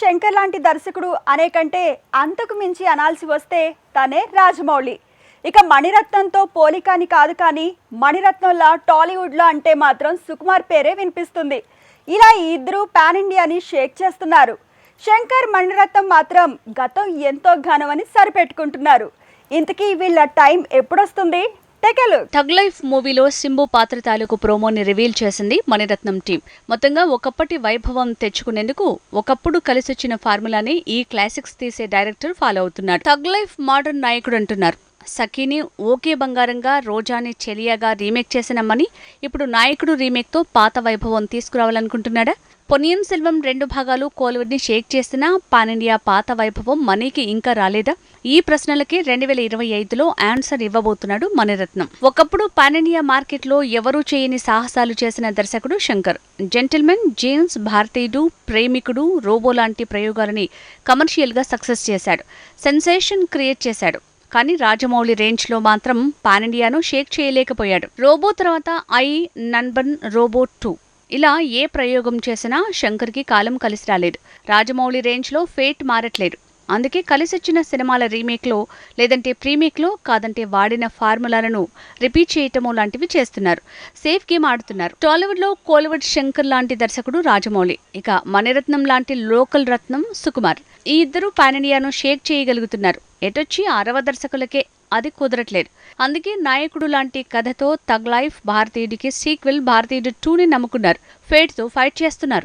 శంకర్ లాంటి దర్శకుడు అనేకంటే అంతకు మించి అనాల్సి వస్తే తనే రాజమౌళి. ఇక మణిరత్నంతో పోలికాని కాదు కానీ మణిరత్నంలా టాలీవుడ్లో అంటే మాత్రం సుకుమార్ పేరే వినిపిస్తుంది. ఇలా ఈ ఇద్దరు పాన్ ఇండియాని షేక్ చేస్తున్నారు. శంకర్ మణిరత్నం మాత్రం గతం ఎంతో ఘనమని సరిపెట్టుకుంటున్నారు. ఇంతకీ వీళ్ళ టైం ఎప్పుడొస్తుంది? టెకెలు థగ్ లైఫ్ మూవీలో సింబు పాత్ర తాలూకు ప్రోమోని రివీల్ చేసింది మణిరత్నం టీం. మొత్తంగా ఒకప్పటి వైభవం తెచ్చుకునేందుకు ఒకప్పుడు కలిసొచ్చిన ఫార్ములాని ఈ క్లాసిక్స్ తీసే డైరెక్టర్ ఫాలో అవుతున్నాడు. థగ్ లైఫ్ మోడర్న్ నాయకుడు అంటున్నారు. సఖీని ఓకే బంగారంగా రోజాని చెలియాగా రీమేక్ చేసిన మణి ఇప్పుడు నాయకుడు రీమేక్తో పాత వైభవం తీసుకురావాలనుకుంటున్నాడా? పొనియన్ సెల్వం రెండు భాగాలు కోలివుడ్ని షేక్ చేసినా పానిండియా పాత వైభవం మనీకి ఇంకా రాలేదా? ఈ ప్రశ్నలకి రెండు వేల ఇరవై ఐదులో ఆన్సర్ ఇవ్వబోతున్నాడు మణిరత్నం ఒకప్పుడు పానిండియా మార్కెట్లో ఎవరూ చేయని సాహసాలు చేసిన దర్శకుడు శంకర్. జెంటిల్మెన్ జేమ్స్ భారతీయుడు ప్రేమికుడు రోబో లాంటి ప్రయోగాలని కమర్షియల్గా సక్సెస్ చేశాడు. సెన్సేషన్ క్రియేట్ చేశాడు. కానీ రాజమౌళి రేంజ్లో మాత్రం పానిండియాను షేక్ చేయలేకపోయాడు. రోబో తర్వాత ఐ నన్బన్ రోబో టూ. ఇలా ఏ ప్రయోగం చేసినా శంకర్కి కాలం కలిసి రాలేదు. రాజమౌళి రేంజ్లో ఫేట్ మారట్లేదు. అందుకే కలిసొచ్చిన సినిమాల రీమేక్లో లేదంటే ప్రీమేక్లో కాదంటే వాడిన ఫార్ములాలను రిపీట్ చేయటము లాంటివి చేస్తున్నారు. సేఫ్ గేమ్ ఆడుతున్నారు. టాలీవుడ్లో కోలీవుడ్ శంకర్ లాంటి దర్శకుడు రాజమౌళి. ఇక మణిరత్నం లాంటి లోకల్ రత్నం సుకుమార్. ఈ ఇద్దరు పాన్ షేక్ చేయగలుగుతున్నారు. ఎటొచ్చి అరవ దర్శకులకే అది కుదరట్లేదు. అందుకే నాయకుడు లాంటి కథతో తగ్ లైఫ్ భారతీయుడికి సీక్వెల్ భారతీయుడు టూని నమ్ముకున్నారు. ఫేట్తో ఫైట్ చేస్తున్నారు.